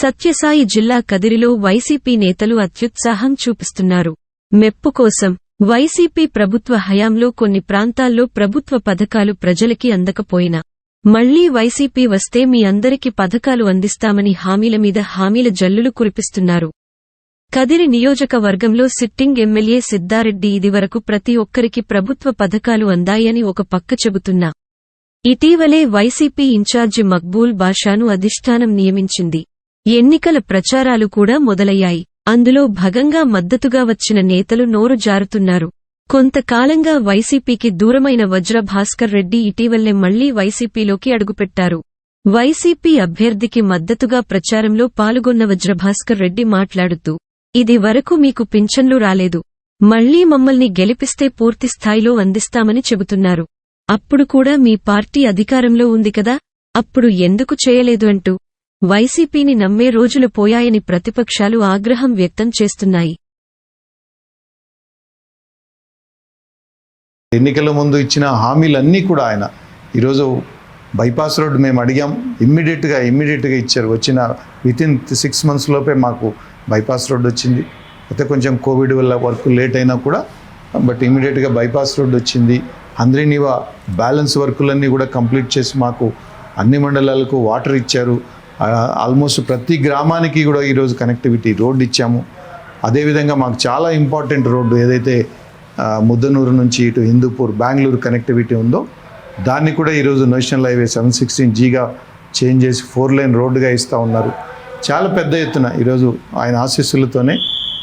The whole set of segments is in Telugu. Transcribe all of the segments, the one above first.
సత్యసాయి జిల్లా కదిరిలో వైసీపీ నేతలు అత్యుత్సాహం చూపిస్తున్నారు. మెప్పు కోసం వైసీపీ ప్రభుత్వ హయాంలో కొన్ని ప్రాంతాల్లో ప్రభుత్వ పథకాలు ప్రజలకి అందకపోయినా మళ్ళీ వైసీపీ వస్తే మీ అందరికి పథకాలు అందిస్తామని హామీల మీద హామీల జల్లులు కురిపిస్తున్నారు. కదిరి నియోజకవర్గంలో సిట్టింగ్ ఎమ్మెల్యే సిద్దారెడ్డి ఇదివరకు ప్రతి ఒక్కరికి ప్రభుత్వ పథకాలు అందాయని ఒక పక్క చెబుతున్నా. ఇటీవలే వైసీపీ ఇన్ఛార్జి మక్బూల్ బాషాను అధిష్టానం నియమించింది. ఎన్నికల ప్రచారాలు కూడా మొదలయ్యాయి. అందులో భగంగా మద్దతుగా వచ్చిన నేతలు నోరు జారుతున్నారు. కొంతకాలంగా వైసీపీకి దూరమైన వజ్ర భాస్కర్ రెడ్డి ఇటీవలే మళ్ళీ వైసీపీలోకి అడుగుపెట్టారు. వైసీపీ అభ్యర్థికి మద్దతుగా ప్రచారంలో పాల్గొన్న వజ్రభాస్కర్ రెడ్డి మాట్లాడుతూ ఇది వరకు మీకు పింఛన్లు రాలేదు. మళ్ళీ మమ్మల్ని గెలిపిస్తే పూర్తిస్థాయిలో అందిస్తామని చెబుతున్నారు. అప్పుడు కూడా మీ పార్టీ అధికారంలో ఉంది కదా? అప్పుడు ఎందుకు చేయలేదు అంటూ వైసీపీని నమ్మే రోజులు పోయాయని ప్రతిపక్షాలు ఆగ్రహం వ్యక్తం చేస్తున్నాయి. ఎన్నికల ముందు ఇచ్చిన హామీలన్నీ కూడా ఆయన. ఈరోజు బైపాస్ రోడ్డు మేము అడిగాం ఇమ్మీడియట్గా ఇమ్మీడియట్గా ఇచ్చారు. వచ్చిన వితిన్ సిక్స్ మంత్స్ లోపే మాకు బైపాస్ రోడ్డు వచ్చింది. అయితే కొంచెం కోవిడ్ వల్ల వర్క్ లేట్ అయినా కూడా బట్ ఇమ్మీడియట్గా బైపాస్ రోడ్డు వచ్చింది. అందరినీవా బ్యాలెన్స్ వర్కులన్నీ కూడా కంప్లీట్ చేసి మాకు అన్ని మండలాలకు వాటర్ ఇచ్చారు. ఆల్మోస్ట్ ప్రతి గ్రామానికి కూడా ఈరోజు కనెక్టివిటీ రోడ్డు ఇచ్చాము. అదేవిధంగా మాకు చాలా ఇంపార్టెంట్ రోడ్డు ఏదైతే ముద్దనూరు నుంచి ఇటు హిందూపూర్ బెంగళూరు కనెక్టివిటీ ఉందో దాన్ని కూడా ఈరోజు నేషనల్ హైవే సెవెన్ సిక్స్టీన్ జీగా చేంజ్ చేసి ఫోర్ లైన్ రోడ్డుగా ఇస్తూ ఉన్నారు. చాలా పెద్ద ఎత్తున ఈరోజు ఆయన ఆశీస్సులతోనే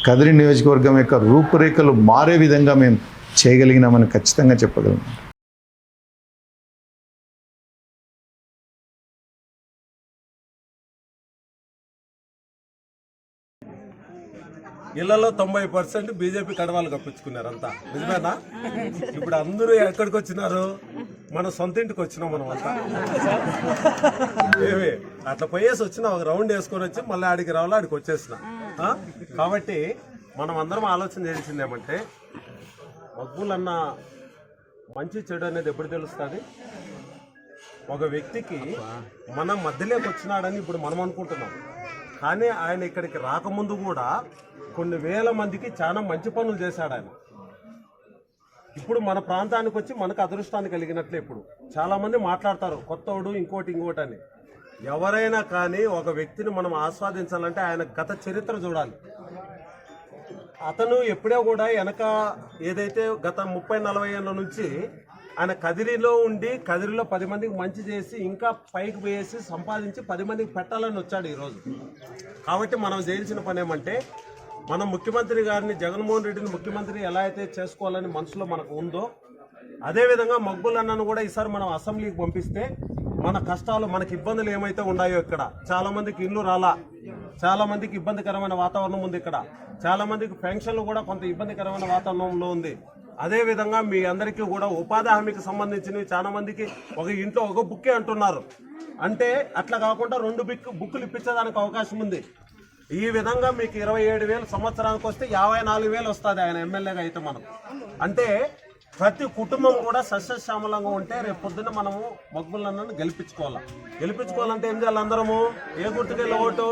కదిరి నియోజకవర్గం యొక్క రూపురేఖలు మారే విధంగా మేము చేయగలిగినామని ఖచ్చితంగా చెప్పగలం ఇళ్ళలో తొంభై పర్సెంట్ బీజేపీ కడవాలు కప్పించుకున్నారు అంతా. నిజమేనా? ఇప్పుడు అందరూ ఎక్కడికి వచ్చినారు? మన సొంత ఇంటికి వచ్చినాం మనం అంతా. ఏమి? అట్లా పోయేసి వచ్చిన ఒక రౌండ్ వేసుకొని వచ్చి మళ్ళీ ఆడికి రావాలి ఆడికి వచ్చేసిన. కాబట్టి మనం అందరం ఆలోచన చేసింది ఏమంటే మగ్గులు అన్న మంచి చెడు అనేది ఎప్పుడు తెలుస్తుంది? ఒక వ్యక్తికి మనం మధ్యలోకి వచ్చినాడని ఇప్పుడు మనం అనుకుంటున్నాం. కానీ ఆయన ఇక్కడికి రాకముందు కూడా కొన్ని వేల మందికి చాలా మంచి పనులు చేశాడు ఆయన. ఇప్పుడు మన ప్రాంతానికి వచ్చి మనకు అదృష్టాన్ని కలిగినట్లే ఇప్పుడు. చాలామంది మాట్లాడతారు కొత్తోడు ఇంకోటి ఇంకోటి అని ఎవరైనా కానీ ఒక వ్యక్తిని మనం ఆస్వాదించాలంటే ఆయన గత చరిత్ర చూడాలి. అతను ఎప్పుడో కూడా వెనక ఏదైతే గత ముప్పై నలభై ఏళ్ళ నుంచి ఆయన కదిరిలో ఉండి కదిరిలో పది మందికి మంచి చేసి ఇంకా పైకి పోయేసి సంపాదించి పది మందికి పెట్టాలని వచ్చాడు ఈరోజు. కాబట్టి మనం చేయాల్సిన పని ఏమంటే మనం ముఖ్యమంత్రి గారిని జగన్మోహన్ రెడ్డిని ముఖ్యమంత్రి ఎలా అయితే చేసుకోవాలని మనసులో మనకు ఉందో అదేవిధంగా మగ్గులు అన్నను కూడా ఈసారి మనం అసెంబ్లీకి పంపిస్తే మన కష్టాలు మనకి ఇబ్బందులు ఏమైతే ఉన్నాయో ఇక్కడ చాలామందికి ఇల్లు రాలా చాలామందికి ఇబ్బందికరమైన వాతావరణం ఉంది ఇక్కడ చాలామందికి పెన్షన్లు కూడా కొంత ఇబ్బందికరమైన వాతావరణంలో ఉంది. అదే విధంగా మీ అందరికీ కూడా ఉపాధి హామీకి సంబంధించినవి చాలా మందికి ఒక ఇంట్లో ఒక బుక్కే అంటున్నారు. అంటే అట్లా కాకుండా రెండు బుక్ బుక్కులు ఇప్పించడానికి అవకాశం ఉంది. ఈ విధంగా మీకు ఇరవై ఏడు వేలు సంవత్సరానికి వస్తే యాభై నాలుగు వేలు వస్తుంది ఆయన ఎమ్మెల్యేగా అయితే మనం. అంటే ప్రతి కుటుంబం కూడా సస్యశ్యామలంగా ఉంటే రేపు పొద్దున్న మనము మగ్గులన్నను గెలిపించుకోవాలి. గెలిపించుకోవాలంటే ఏం చేయాలి అందరము? ఏ గుర్తుకెళ్ళి ఓటు?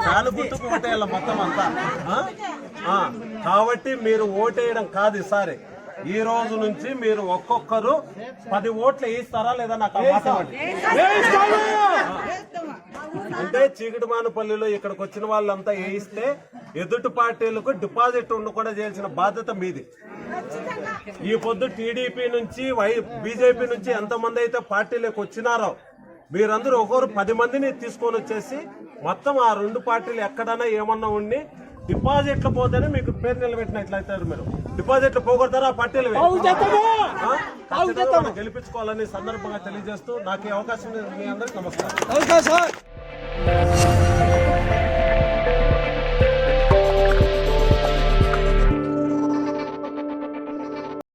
ఫ్యాన్ గుర్తుకు ఓటేయాలి మొత్తం అంతా. కాబట్టి మీరు ఓటేయడం కాదు ఈసారి. ఈ రోజు నుంచి మీరు ఒక్కొక్కరు పది ఓట్లు వేయిస్తారా లేదా నాకు. అంటే చీకటిమానుపల్లిలో ఇక్కడికి వచ్చిన వాళ్ళంతా వేయిస్తే ఎదుటి పార్టీలకు డిపాజిట్ ఉండకుండా చేయాల్సిన బాధ్యత మీది. ఈ పొద్దు టీడీపీ నుంచి వై బీజేపీ నుంచి ఎంతమంది అయితే పార్టీలకు వచ్చినారో మీరందరూ ఒకరు పది మందిని తీసుకొని వచ్చేసి మొత్తం ఆ రెండు పార్టీలు ఎక్కడైనా ఏమన్నా ఉండి డిపాజిట్లు పోతేనే మీకు పేరు నిలబెట్టినట్లయితారు మీరు. డిపాజిట్లు పోగొడతారా? ఆ పార్టీలు గెలిపించుకోవాలని సందర్భంగా తెలియజేస్తూ నాకు అవకాశం మీ అందరికి నమస్కారం.